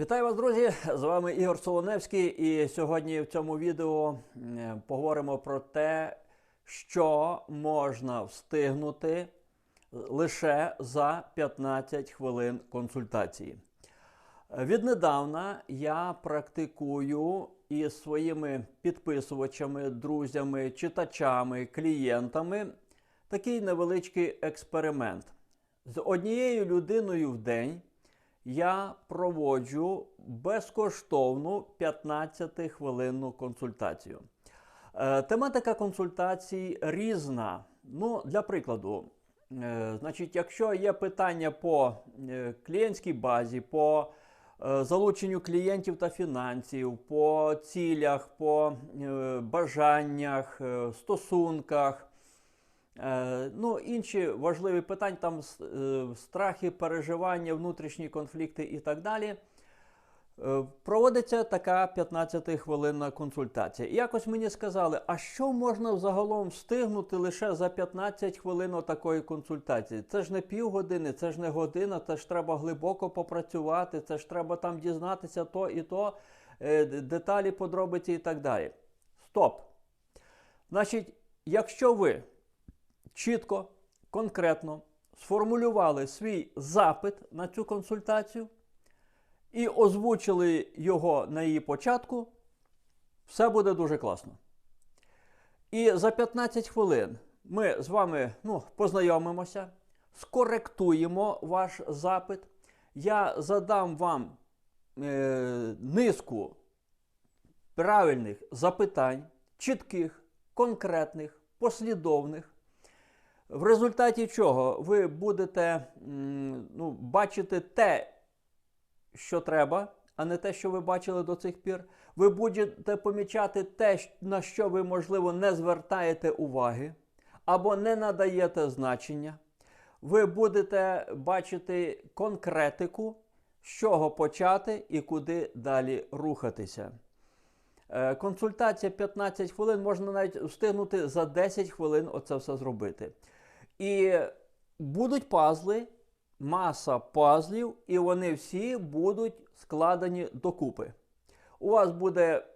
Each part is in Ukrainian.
Вітаю вас, друзі! З вами Ігор Солоневський, і сьогодні в цьому відео поговоримо про те, що можна встигнути лише за 15 хвилин консультації. Віднедавна я практикую із своїми підписувачами, друзями, читачами, клієнтами такий невеличкий експеримент. З однією людиною в день я проводжу безкоштовну 15-хвилинну консультацію. Е, Тематика консультацій різна. Ну, для прикладу, е, значить, якщо є питання по е, клієнтській базі, по залученню клієнтів та фінансів, по цілях, по бажаннях, стосунках, ну, інші важливі питання, там е, страхи, переживання, внутрішні конфлікти і так далі. Е, Проводиться така 15-хвилинна консультація. І якось мені сказали, а що можна взагалом встигнути лише за 15 хвилин такої консультації? Це ж не півгодини, це ж не година, це ж треба глибоко попрацювати, це ж треба там дізнатися то і то, е, деталі, подробиці і так далі. Стоп! Значить, якщо ви чітко, конкретно сформулювали свій запит на цю консультацію і озвучили його на її початку, все буде дуже класно. І за 15 хвилин ми з вами ну, познайомимося, скоректуємо ваш запит. Я задам вам е, низку правильних запитань, чітких, конкретних, послідовних. В результаті чого ви будете ну, бачити те, що треба, а не те, що ви бачили до цих пір. Ви будете помічати те, на що ви, можливо, не звертаєте уваги або не надаєте значення. Ви будете бачити конкретику, з чого почати і куди далі рухатися. Е, Консультація 15 хвилин, можна навіть встигнути за 10 хвилин оце все зробити. І будуть пазли, маса пазлів, і вони всі будуть складені докупи. У вас буде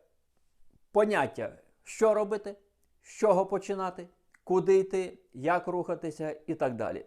поняття, що робити, з чого починати, куди йти, як рухатися і так далі.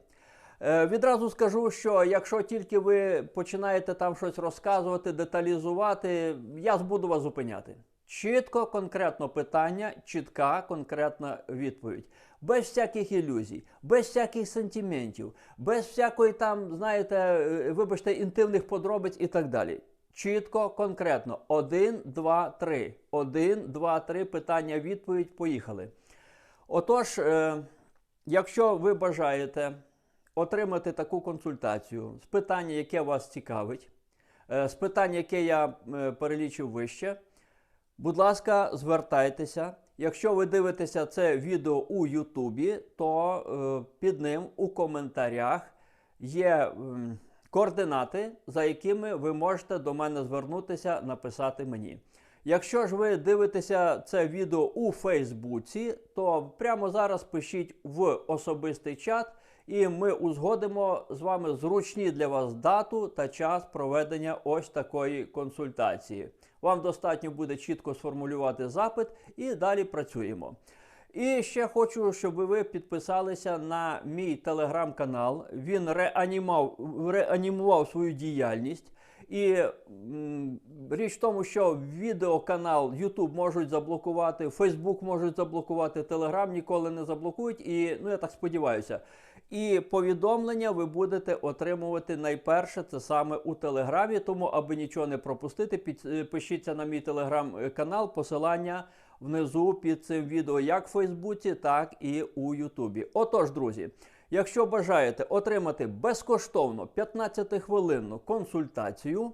Е, Відразу скажу, що якщо тільки ви починаєте там щось розказувати, деталізувати, я буду вас зупиняти. Чітко, конкретно питання, чітка, конкретна відповідь. Без всяких ілюзій, без всяких сантиментів, без всякої там, знаєте, е, вибачте, інтимних подробиць і так далі. Чітко, конкретно. Один, два, три. Один, два, три. Питання, відповідь. Поїхали. Отож, е, якщо ви бажаєте отримати таку консультацію з питання, яке вас цікавить, е, з питання, яке я е, перелічив вище, будь ласка, звертайтеся. Якщо ви дивитеся це відео у Ютубі, то е, під ним у коментарях є координати, за якими ви можете до мене звернутися, написати мені. Якщо ж ви дивитеся це відео у Фейсбуці, то прямо зараз пишіть в особистий чат, і ми узгодимо з вами зручні для вас дату та час проведення ось такої консультації. Вам достатньо буде чітко сформулювати запит і далі працюємо. І ще хочу, щоб ви підписалися на мій телеграм-канал. Він реанімав, реанімував свою діяльність. І річ в тому, що відеоканал YouTube можуть заблокувати, Facebook можуть заблокувати, Telegram ніколи не заблокують. І ну я так сподіваюся. І повідомлення ви будете отримувати найперше це саме у Телеграмі. Тому, аби нічого не пропустити, підпишіться на мій телеграм-канал. Посилання внизу під цим відео як в Фейсбуці, так і у Ютубі. Отож, друзі. Якщо бажаєте отримати безкоштовно 15-хвилинну консультацію,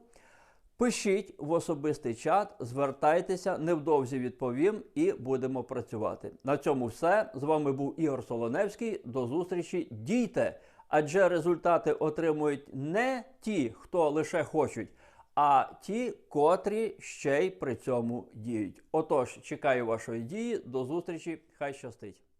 пишіть в особистий чат, звертайтеся, невдовзі відповім і будемо працювати. На цьому все. З вами був Ігор Солоневський. До зустрічі. Дійте! Адже результати отримують не ті, хто лише хочуть, а ті, котрі ще й при цьому діють. Отож, чекаю вашої дії. До зустрічі. Хай щастить!